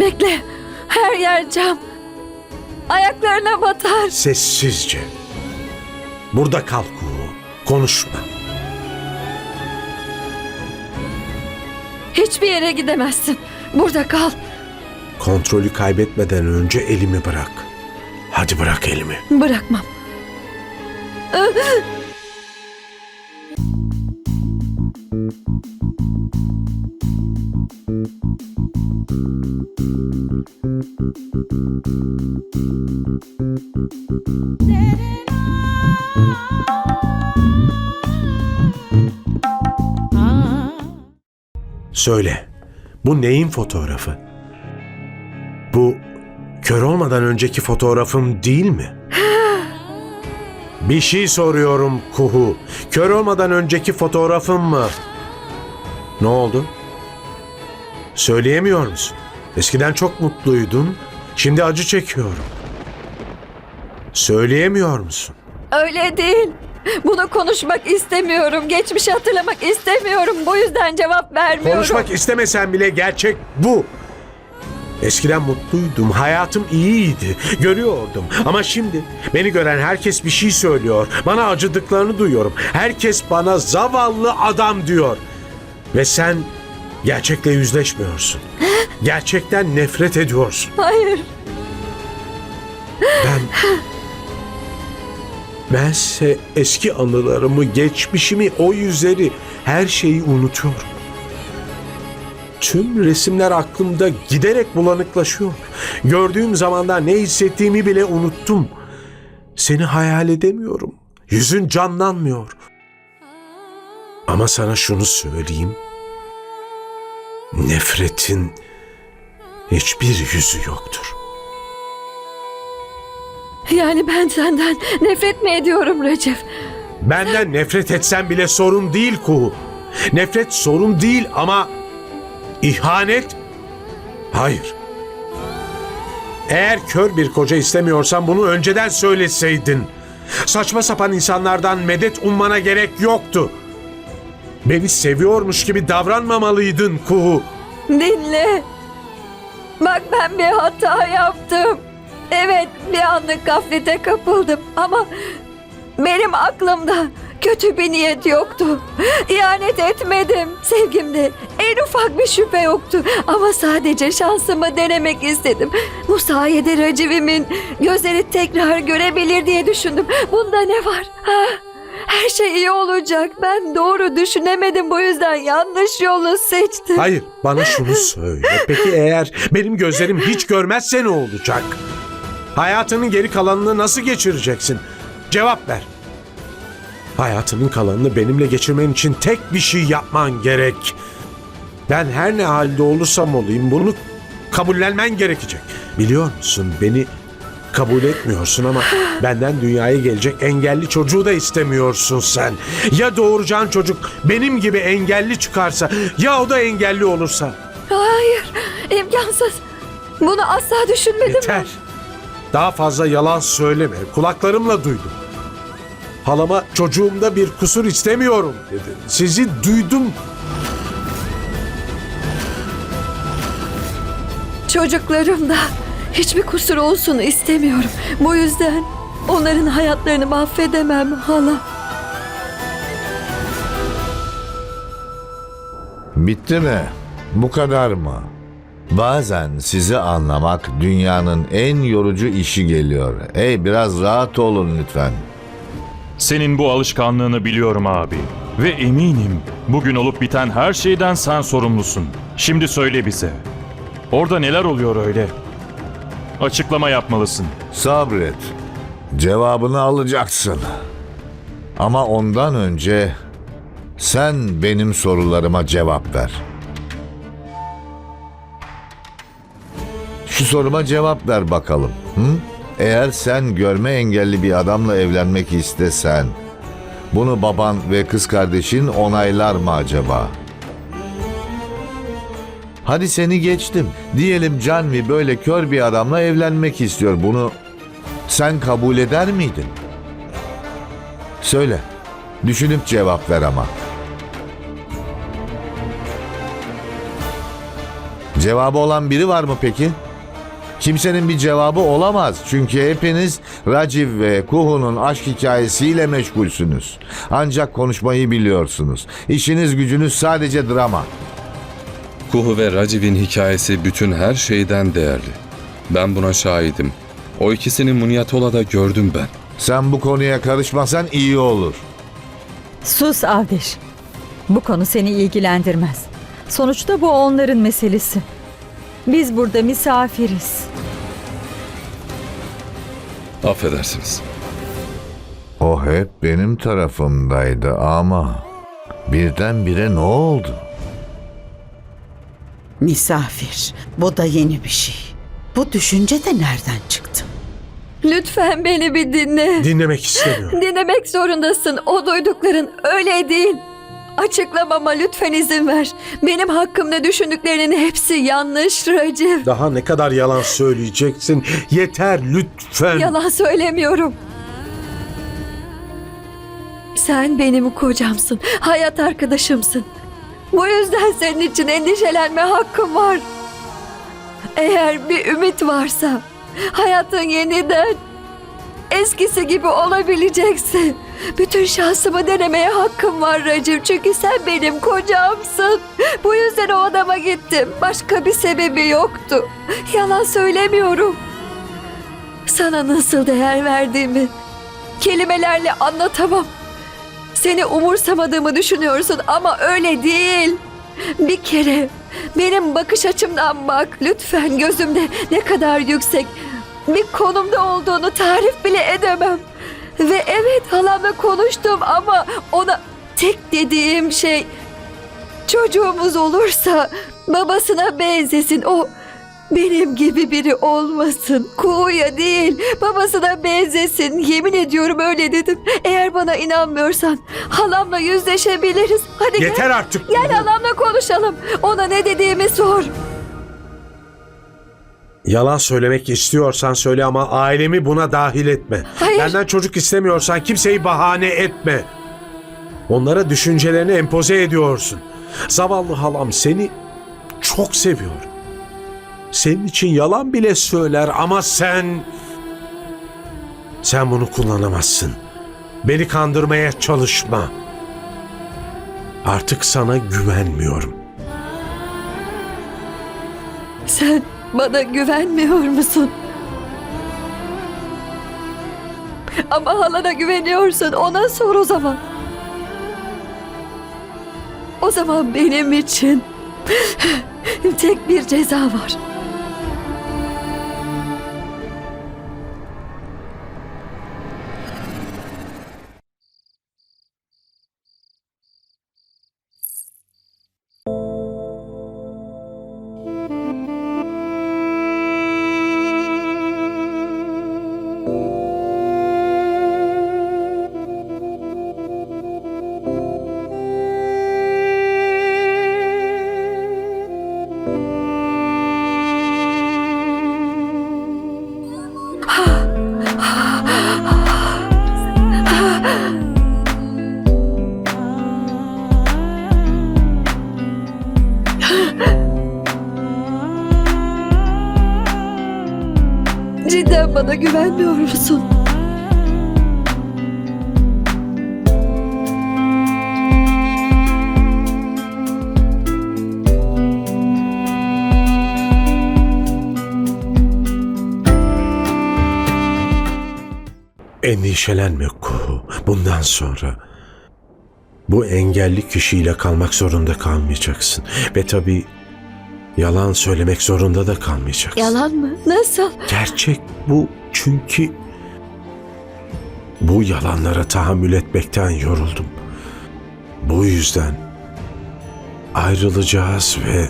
Bekle. Her yer cam. Ayaklarına batar. Sessizce. Burada kal Kuhu. Konuşma. Hiçbir yere gidemezsin. Burada kal. Kontrolü kaybetmeden önce elimi bırak. Hadi bırak elimi. Bırakmam. Söyle. Bu neyin fotoğrafı? Bu kör olmadan önceki fotoğrafım değil mi? Bir şey soruyorum Kuhu. Kör olmadan önceki fotoğrafım mı? Ne oldu? Söyleyemiyor musun? Eskiden çok mutluydun. Şimdi acı çekiyorum. Söyleyemiyor musun? Öyle değil. Bunu konuşmak istemiyorum. Geçmişi hatırlamak istemiyorum. Bu yüzden cevap vermiyorum. Konuşmak istemesen bile gerçek bu. Eskiden mutluydum, hayatım iyiydi, görüyordum. Ama şimdi beni gören herkes bir şey söylüyor. Bana acıdıklarını duyuyorum. Herkes bana zavallı adam diyor. Ve sen gerçekle yüzleşmiyorsun. Gerçekten nefret ediyorsun. Hayır. Ben... Bense eski anılarımı, geçmişimi, o yüzleri, her şeyi unutuyorum. Tüm resimler aklımda giderek bulanıklaşıyor. Gördüğüm zamanda ne hissettiğimi bile unuttum. Seni hayal edemiyorum. Yüzün canlanmıyor. Ama sana şunu söyleyeyim. Nefretin hiçbir yüzü yoktur. Yani ben senden nefret mi ediyorum Recep? Benden nefret etsen bile sorun değil Kuhu. Nefret sorun değil ama ihanet hayır. Eğer kör bir koca istemiyorsan bunu önceden söyleseydin. Saçma sapan insanlardan medet ummana gerek yoktu. Beni seviyormuş gibi davranmamalıydın Kuhu. Dinle. Bak ben bir hata yaptım. Evet bir anlık gaflete kapıldım ama benim aklımda kötü bir niyet yoktu. İhanet etmedim. Sevgimde en ufak bir şüphe yoktu. Ama sadece şansımı denemek istedim. Bu sayede Raciv'imin gözleri tekrar görebilir diye düşündüm. Bunda ne var? Ha? Her şey iyi olacak. Ben doğru düşünemedim. Bu yüzden yanlış yolu seçtim. Hayır bana şunu söyle. Peki eğer benim gözlerim hiç görmezse ne olacak? Hayatının geri kalanını nasıl geçireceksin? Cevap ver. Hayatının kalanını benimle geçirmen için tek bir şey yapman gerek. Ben her ne halde olursam olayım bunu kabullenmen gerekecek. Biliyor musun beni kabul etmiyorsun ama benden dünyaya gelecek engelli çocuğu da istemiyorsun sen. Ya doğuracağın çocuk benim gibi engelli çıkarsa ya o da engelli olursa. Hayır, imkansız. Bunu asla düşünmedim. Yeter. Daha fazla yalan söyleme. Kulaklarımla duydum. Halama çocuğumda bir kusur istemiyorum dedi. Sizi duydum. Çocuklarımda hiçbir kusur olsun istemiyorum. Bu yüzden onların hayatlarını mahvedemem hala. Bitti mi? Bu kadar mı? Bazen sizi anlamak dünyanın en yorucu işi geliyor. Ey biraz rahat olun lütfen. Senin bu alışkanlığını biliyorum abi. Ve eminim bugün olup biten her şeyden sen sorumlusun. Şimdi söyle bize. Orada neler oluyor öyle? Açıklama yapmalısın. Sabret. Cevabını alacaksın. Ama ondan önce sen benim sorularıma cevap ver. Şu soruma cevap ver bakalım. Hı? Eğer sen görme engelli bir adamla evlenmek istesen, bunu baban ve kız kardeşin onaylar mı acaba? Hadi seni geçtim. Diyelim Canvi böyle kör bir adamla evlenmek istiyor. Bunu sen kabul eder miydin? Söyle. Düşünüp cevap ver ama. Cevabı olan biri var mı peki? Kimsenin bir cevabı olamaz. Çünkü hepiniz Raciv ve Kuhu'nun aşk hikayesiyle meşgulsünüz. Ancak konuşmayı biliyorsunuz. İşiniz gücünüz sadece drama. Kuhu ve Raciv'in hikayesi bütün her şeyden değerli. Ben buna şahidim. O ikisini Munyatola'da gördüm ben. Sen bu konuya karışmasan iyi olur. Sus Avdeş. Bu konu seni ilgilendirmez. Sonuçta bu onların meselesi. Biz burada misafiriz. Affedersiniz. O hep benim tarafımdaydı ama birdenbire ne oldu? Misafir. Bu da yeni bir şey. Bu düşünce de nereden çıktı? Lütfen beni bir dinle. Dinlemek istemiyorum. Dinlemek zorundasın. O duydukların öyle değil. Açıklamama lütfen izin ver. Benim hakkımda düşündüklerinin hepsi yanlış Racif. Daha ne kadar yalan söyleyeceksin? Yeter lütfen. Yalan söylemiyorum. Sen benim kocamsın, hayat arkadaşımsın. Bu yüzden senin için endişelenme hakkım var. Eğer bir ümit varsa, hayatın yeniden eskisi gibi olabilecekse, bütün şansımı denemeye hakkım var Racim. Çünkü sen benim kocamsın. Bu yüzden o adama gittim. Başka bir sebebi yoktu. Yalan söylemiyorum. Sana nasıl değer verdiğimi kelimelerle anlatamam. Seni umursamadığımı düşünüyorsun ama öyle değil. Bir kere benim bakış açımdan bak lütfen gözümde ne kadar yüksek bir konumda olduğunu tarif bile edemem. Ve evet halamla konuştum ama ona tek dediğim şey çocuğumuz olursa babasına benzesin. O benim gibi biri olmasın. Kuğuya değil, babasına benzesin. Yemin ediyorum öyle dedim. Eğer bana inanmıyorsan halamla yüzleşebiliriz. Hadi gel. Yeter artık. Gel halamla konuşalım. Ona ne dediğimi sor. Yalan söylemek istiyorsan söyle ama ailemi buna dahil etme. Hayır. Benden çocuk istemiyorsan kimseyi bahane etme. Onlara düşüncelerini empoze ediyorsun. Zavallı halam seni çok seviyor. Senin için yalan bile söyler ama sen... Sen bunu kullanamazsın. Beni kandırmaya çalışma. Artık sana güvenmiyorum. Sen bana güvenmiyor musun? Ama halana güveniyorsun. Ona sor o zaman. O zaman benim için tek bir ceza var. Cidden bana güvenmiyor musun? Endişelenme Kuhu. Bundan sonra bu engelli kişiyle kalmak zorunda kalmayacaksın. Ve tabii yalan söylemek zorunda da kalmayacaksın. Yalan mı? Nasıl? Gerçek bu çünkü bu yalanlara tahammül etmekten yoruldum. Bu yüzden ayrılacağız ve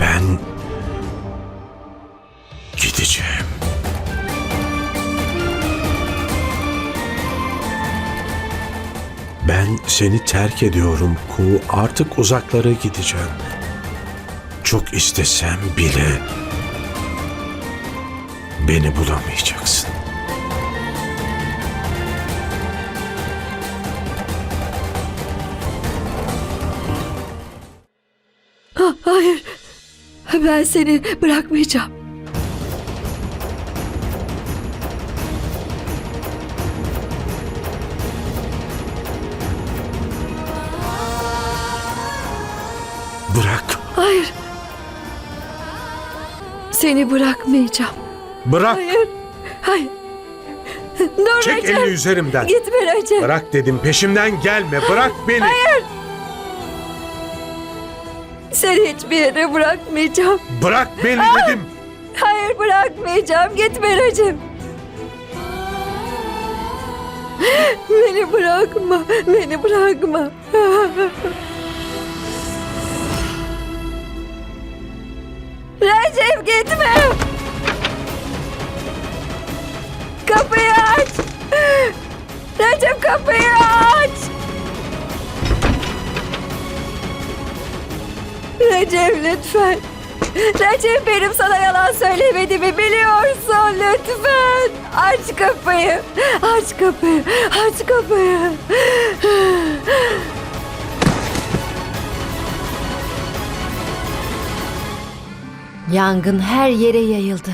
ben gideceğim. Ben seni terk ediyorum Ku. Artık uzaklara gideceğim. Çok istesem bile beni bulamayacaksın. Ah, Hayır. Ben seni bırakmayacağım. Bırak. Hayır. Seni bırakmayacağım. Bırak. Hayır. Hayır. Dur Çek Recep. elini üzerimden. Gitme Recep. Bırak dedim peşimden gelme. Bırak beni. Seni hiçbir yere bırakmayacağım. Bırak beni dedim. Hayır bırakmayacağım. Gitme Recep. Beni bırakma. Beni bırakma. Recep gitme. Kapıyı aç. Recep kapıyı aç. Recep lütfen. Recep benim sana yalan söylemediğimi biliyorsun lütfen. Aç kapıyı. Aç kapıyı. Aç kapıyı. Yangın her yere yayıldı.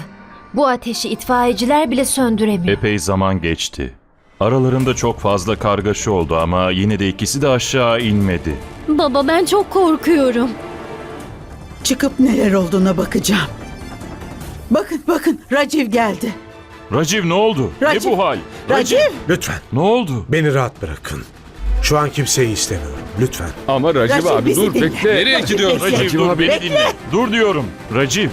Bu ateşi itfaiyeciler bile söndüremiyor. Epey zaman geçti. Aralarında çok fazla kargaşa oldu ama yine de ikisi de aşağı inmedi. Baba ben çok korkuyorum. Çıkıp neler olduğuna bakacağım. Bakın bakın Raciv geldi. Raciv ne oldu? Raciv, Ne bu hal? Raciv! Lütfen. Ne oldu? Beni rahat bırakın. Şu an kimseyi istemiyorum. Lütfen. Ama Racib abi bizi dur dinle. bekle. Nereye gidiyorsun? bekle. Raciv dur beni dinle. Dur diyorum. Raciv.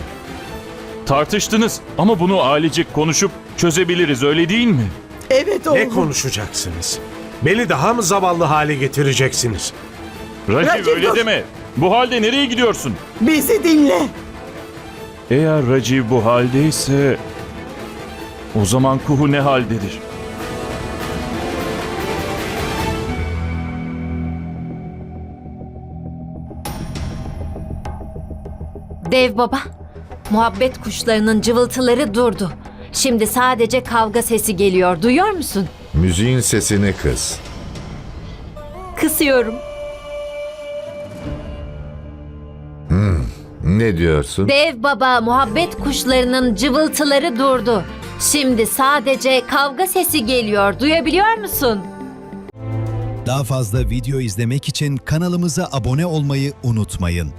Tartıştınız ama bunu ailecek konuşup çözebiliriz öyle değil mi? Evet oğlum. Ne konuşacaksınız? Beni daha mı zavallı hale getireceksiniz? Raciv, Raciv, öyle dur. deme. Bu halde nereye gidiyorsun? Bizi dinle. Eğer Raciv bu haldeyse o zaman Kuhu ne haldedir? Dev baba, muhabbet kuşlarının cıvıltıları durdu. Şimdi sadece kavga sesi geliyor. Duyuyor musun? Müziğin sesini kıs. Kısıyorum. Ne diyorsun? Dev baba, muhabbet kuşlarının cıvıltıları durdu. Şimdi sadece kavga sesi geliyor. Duyabiliyor musun? Daha fazla video izlemek için kanalımıza abone olmayı unutmayın.